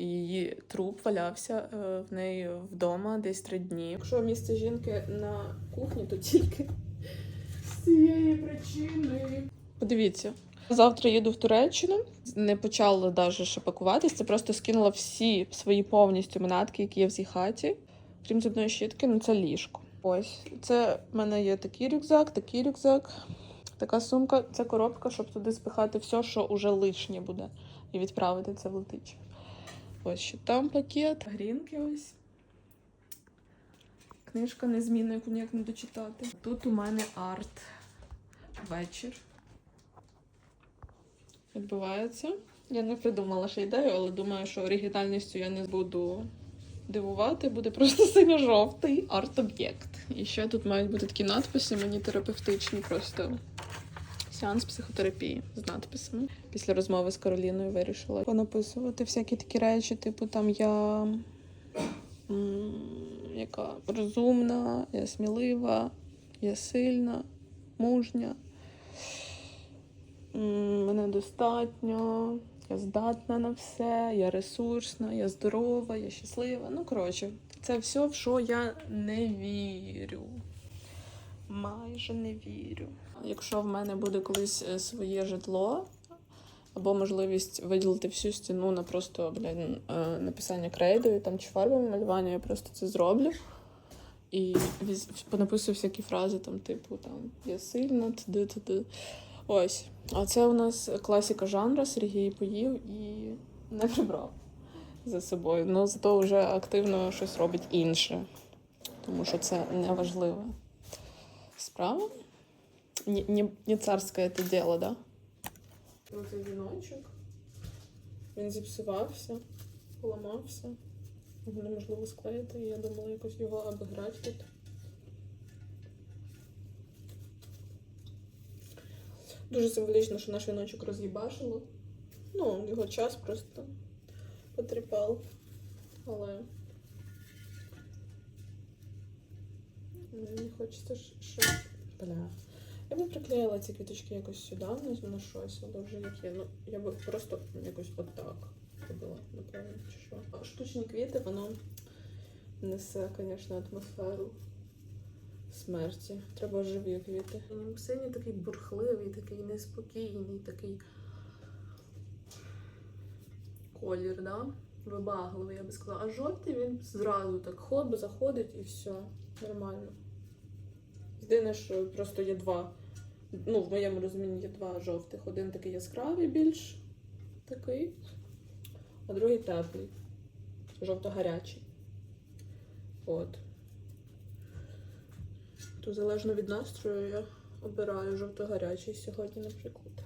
і її труп валявся е, в неї вдома десь три дні. Якщо місце жінки на кухні, то тільки з цієї причини. Подивіться. Завтра їду в Туреччину. Не почала навіть ще пакуватись. Це просто скинула всі свої повністю манатки, які є в цій хаті. Крім зубної щітки, ну це ліжко. Ось це в мене є такий рюкзак, такий рюкзак, така сумка. Це коробка, щоб туди спихати все, що уже лишнє буде, і відправити це в летичі. Ось ще там пакет, грінки ось. Книжка незмінна, яку ніяк не дочитати. Тут у мене арт вечір. Відбувається. Я не придумала ще ідею, але думаю, що оригінальністю я не буду дивувати, буде просто синьо-жовтий арт-об'єкт. І ще тут мають бути такі надписи, мені терапевтичні, просто сеанс психотерапії з надписами. Після розмови з Кароліною вирішила понаписувати всякі такі речі, типу там я яка розумна, я смілива, я сильна, мужня. Мене достатньо, я здатна на все, я ресурсна, я здорова, я щаслива. Ну, коротше, це все, в що я не вірю. Майже не вірю. Якщо в мене буде колись е, своє житло, або можливість виділити всю стіну на просто блін, е, написання крейдою там, чи фарбами малювання, я просто це зроблю. І понаписую всякі фрази, там, типу, там, я сильна, туди, туди. Ось. А це у нас класика жанру, Сергій поїв і не прибрав за собою. Ну, зато вже активно щось робить інше, тому що це не важливо. Справа? Не, не, не царське це діло, да? Оцей віночок. Він зіпсувався, поламався. Його неможливо склеїти, і я думала якось його обіграти тут. Дуже символічно, що наш віночок роз'їбашило. Ну, його час просто потріпав. Але мені хочеться ж- що. Бля. Я би приклеїла ці квіточки якось сюди, на- на щось, але вже як є. Ну, я би просто якось отак робила, напевно, чи що. А штучні квіти, воно несе, звісно, атмосферу смерті. Треба живі квіти. Синій такий бурхливий, такий неспокійний, такий колір, да? Вибагливий, я би сказала. А жовтий він зразу так хоп, заходить і все. Нормально. Єдине, що просто є два. Ну, в моєму розумінні є два жовтих. Один такий яскравий більш такий, а другий теплий. Жовто-гарячий. От. То залежно від настрою я обираю жовто-гарячий сьогодні, наприклад.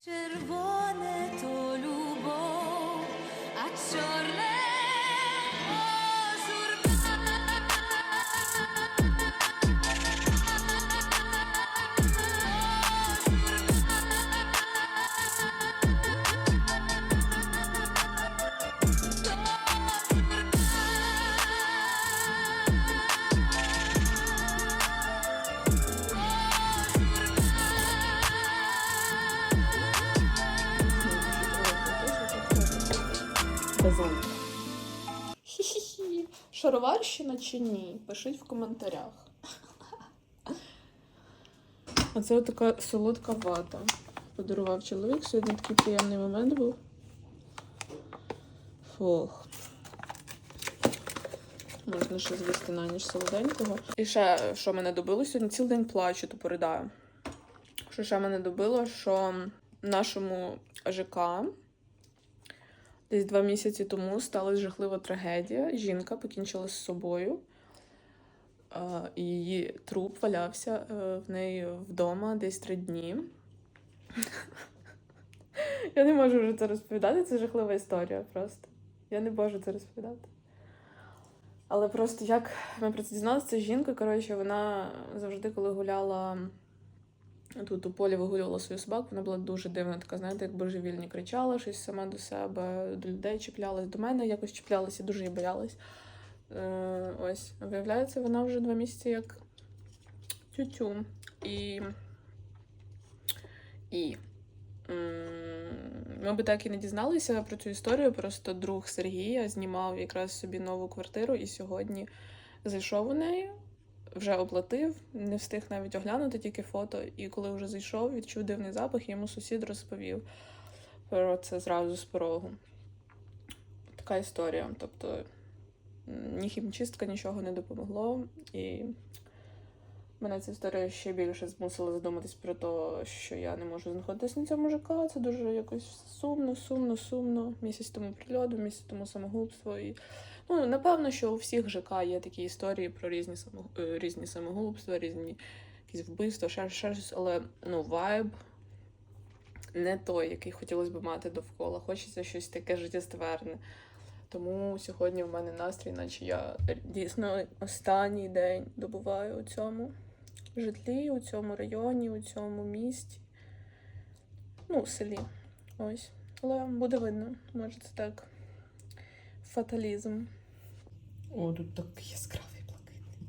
Червоне то любов, а чорне Шароварщина чи ні? Пишіть в коментарях. Оце така солодка вата. Подарував чоловік. Сьогодні такий приємний момент був. Фух. Можна ще звести на ніч солоденького. І ще, що мене добило, сьогодні цілий день плачу, то поридаю. Що ще мене добило, що нашому ЖК Десь два місяці тому сталася жахлива трагедія. Жінка покінчила з собою, е, і її труп валявся е, в неї вдома десь три дні. Я не можу вже це розповідати, це жахлива історія просто. Я не можу це розповідати. Але просто як ми про це дізналися, це жінка, коротше, вона завжди, коли гуляла тут у полі вигулювала свою собаку, вона була дуже дивна, така, знаєте, як божевільні кричала щось сама до себе, до людей чіплялась, до мене якось чіплялася, дуже її боялась. Е, ось, виявляється, вона вже два місяці як тютю. І. І. ми би так і не дізналися про цю історію. Просто друг Сергія знімав якраз собі нову квартиру, і сьогодні зайшов у неї, вже оплатив, не встиг навіть оглянути тільки фото. І коли вже зайшов, відчув дивний запах, йому сусід розповів про це зразу з порогу. Така історія. Тобто ні хімчистка нічого не допомогло, і мене ця історія ще більше змусила задуматись про те, що я не можу знаходитись на цьому ЖК. Це дуже якось сумно, сумно, сумно. Місяць тому прильоту, місяць тому самогубство. І ну напевно, що у всіх ЖК є такі історії про різні само... е, різні самогубства, різні якісь вбивства, ще, щось, але ну вайб не той, який хотілося б мати довкола. Хочеться щось таке життєстверне. Тому сьогодні в мене настрій, наче я дійсно останній день добуваю у цьому житлі, у цьому районі, у цьому місті. Ну, селі. Ось. Але буде видно. Може, це так. Фаталізм. О, тут так яскравий блакитний.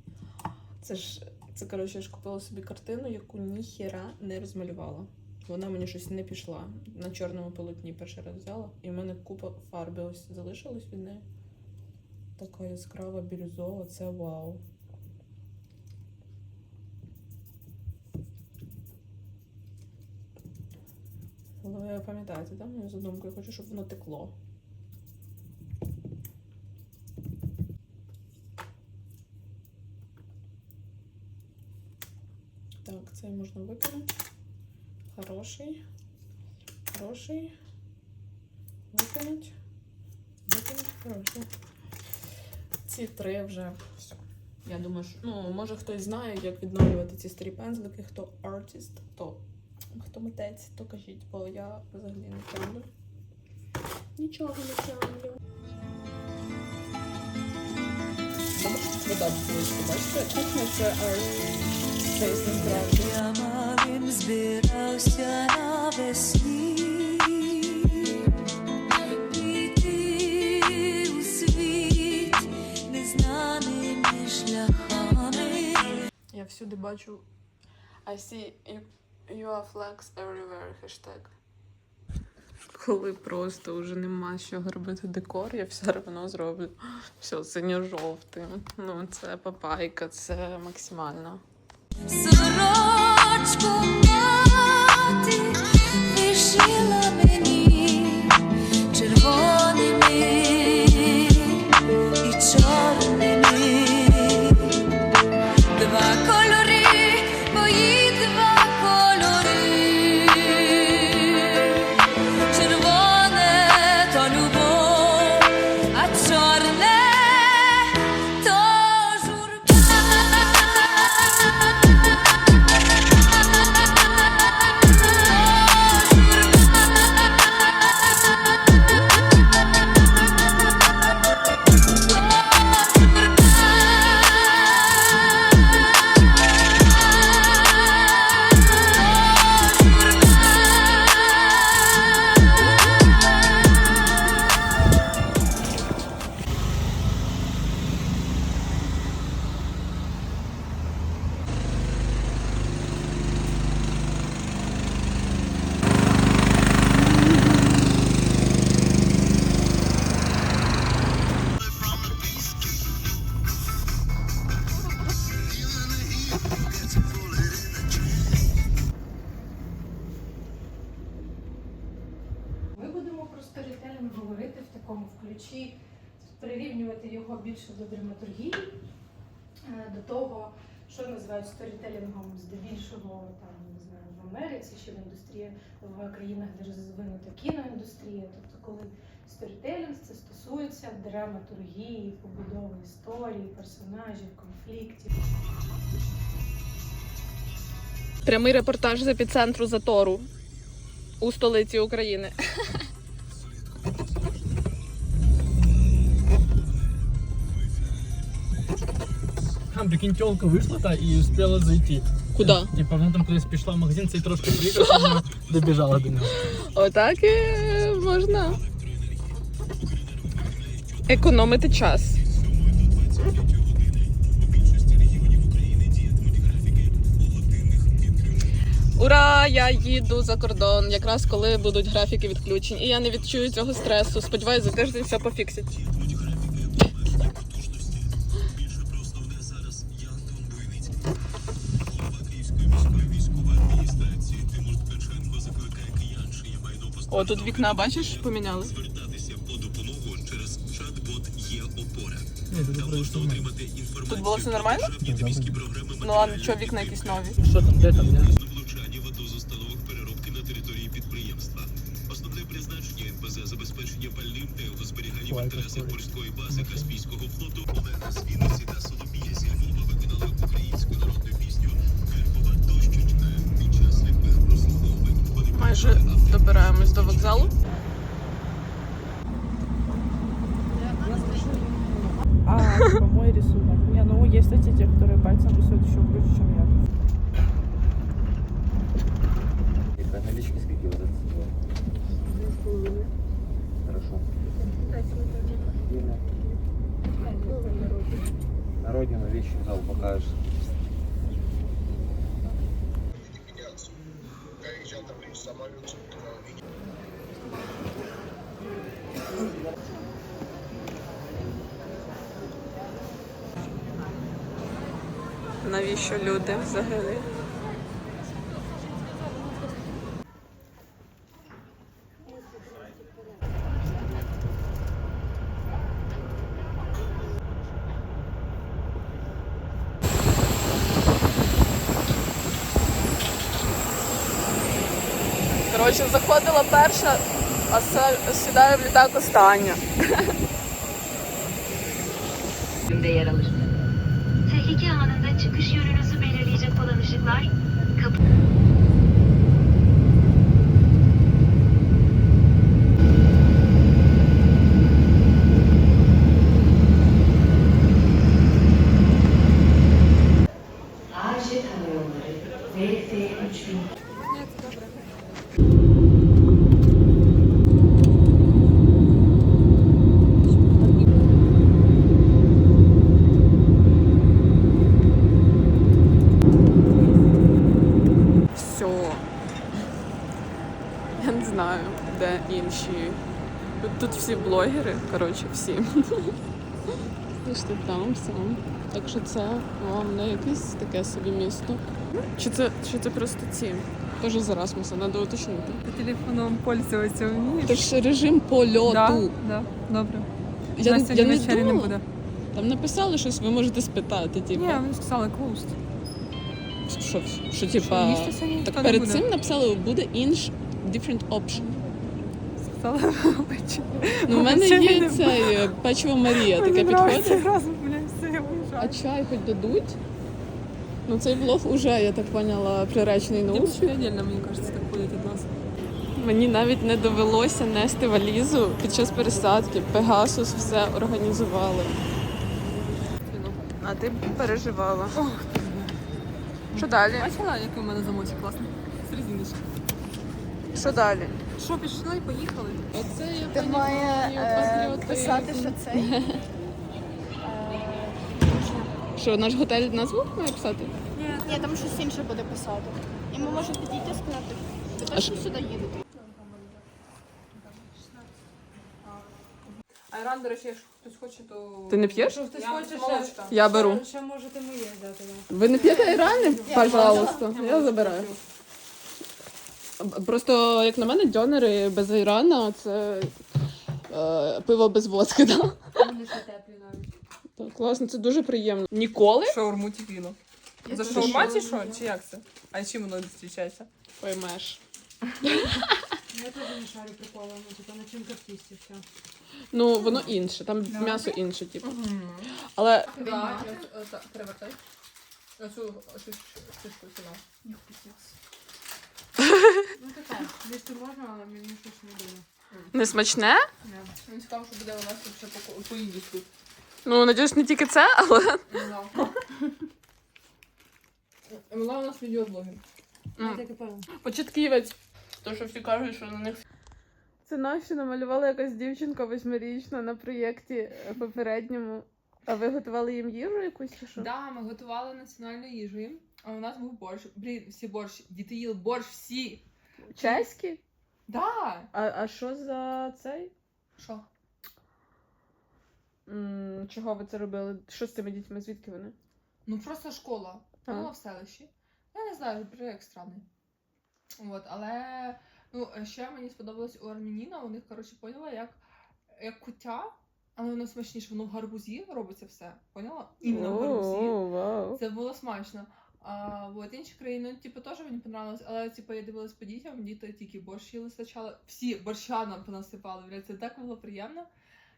Це ж, це, коротше, я ж купила собі картину, яку ніхіра не розмалювала. Вона мені щось не пішла. На чорному полотні перший раз взяла, і в мене купа фарби ось залишилась від неї. Така яскрава бірюзова, це вау. Але ви пам'ятаєте, да, мою задумку? Я хочу, щоб воно текло. Так, це можна. Хороший. Хороший. Викинуть. Викинуть. Хороший. Ці три вже все. Я думаю, що ну, може хтось знає, як відновлювати ці старі пензлики, хто артист, хто, хто митець, то кажіть, бо я взагалі не тямлю. Нічого не тямлю. Вода близько, бачите? Кухня це арт. Спейс насправді. Я малим збирався навесні піти у світ незнаними шляхами. Я всюди бачу I see you, your flags everywhere хештег. Коли просто вже нема чого робити декор, я все одно зроблю. Все синьо-жовтим. Ну, це папайка, це максимально. Сорочку прирівнювати його більше до драматургії, е, до того, що називають сторітелінгом здебільшого там, не знаю, в Америці чи в індустрії в країнах, де розвинута кіноіндустрія. Тобто, коли сторітелінг це стосується драматургії, побудови історії, персонажів, конфліктів. Прямий репортаж з епіцентру затору у столиці України. Там, прикинь, вийшла та і успіла зайти. Куди? Типа вона там кудись пішла в магазин, цей трошки приїхав, вона добіжала до нього. Отак і можна економити час. Ура! Я їду за кордон, якраз коли будуть графіки відключень. І я не відчую цього стресу. Сподіваюсь, за тиждень все пофіксять. О, тут вікна, бачиш, поміняли. Ні, дуже просто нормально. Тут було все нормально? Ну ладно, що вікна якісь нові. Що там, де там? Я... влучання в дозустановок переробки на території підприємства. Основне призначення НПЗ забезпечення пальним та його зберігання в інтересах морської бази Каспійського флоту. Олега з Вінниці та добираємось до вокзалу. А, типа мой рисунок. Не, ну есть, кстати, те, которые пальцем рисуют еще круче, чем я. Яка налички скільки вот это Хорошо. На родину вещи зал покажешь. Навіщо люди взагалі? Коротше, заходила перша, а сідаю в літак остання. Anında çıkış yönünüzü belirleyecek olan ışıklar kapı де інші. Тут, всі блогери, коротше, всі. Пішли там сам. Так що це вам не якесь таке собі місто. Чи це, чи це просто ці? Тоже з Erasmus, треба уточнити. Телефоном пользуватися вмієш? Це ж режим польоту. Да, да, добре. Я, Нас я сьогодні не вечері не буде. Там написали щось, ви можете спитати, типу. Ні, вони сказали closed. Що, що, типа. Так перед цим написали, буде інш different option. Сказали вечір. Ну, в мене Сьогодні є не цей е, печиво Марія, таке нравиться підходить. разом, блядь, все, я А чай хоч дадуть? Ну, цей влог уже, я так поняла, приречений на успіх. Отдельно, мені кажется, так ходять від нас. Мені навіть не довелося нести валізу під час пересадки. Пегасус все організували. А ти переживала. Що далі? Бачила, який у мене замочок класний? З резиночки. Що далі? Що, пішли, поїхали? Оце я Ти має е, писати, що це. Що, наш готель назву має писати? Ні, там щось інше буде писати. І ми можемо підійти і сказати, ви точно сюди їдете. Айран, до речі, якщо хтось хоче, то... Ти не п'єш? Якщо хтось хоче, ще... Я беру. Ще можете моє взяти, да. Ви не п'єте айрани? Пожалуйста. Я забираю. Просто, як на мене, дьонери без айрана це е, пиво без водки, да? Вони ще теплі навіть. Так, класно, це дуже приємно. Ніколи Шаурму ті віно. За шаурма чи що? Чи як це? А чим воно зустрічається? поймеш. Я теж не шарю прикола, ну типа на чим картісті все. Ну, воно інше, там м'ясо інше, типу. Але Да, перевертай. Оцю шишку сюди. Ну таке, їсти можна, але мені щось не буде. не смачне. Мені цікаво, що буде у нас тут ще по, по індійську. Ну, надіюсь, не тільки це, але. Вона у нас так. Початківець. То, що всі кажуть, що на них. Це наші намалювала якась дівчинка восьмирічна на проєкті е, попередньому. А ви готували їм їжу якусь чи що? Да, ми готували національну їжу їм, а у нас був борщ. Блін, всі борщ. Діти їли борщ всі. Чеські? Да. А, а що за цей? Що? М, чого ви це робили? Що з цими дітьми? Звідки вони? Ну просто школа. А. Була в селищі. Я не знаю, проєкт странний. От, але ну, ще мені сподобалось у армяніна, у них, коротше, поняла, як, як куття, але воно смачніше, воно в гарбузі робиться все. Поняла? Іменно в гарбузі. Вау. Це було смачно. А от інші країни, ну, типу, теж мені понравилось, але типу, я дивилась по дітям, діти тільки борщ їли спочатку. Всі борща нам понасипали, блядь, це так було приємно.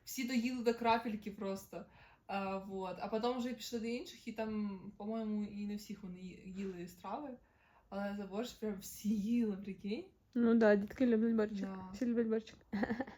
Всі доїли до крапельки просто. А, вот. а потім вже пішли до інших, і там, по-моєму, і не всіх вони їли страви. Але за борщ прям всі їли, прикинь. Ну так, да, дітки люблять борщик. Да. Всі люблять борщик.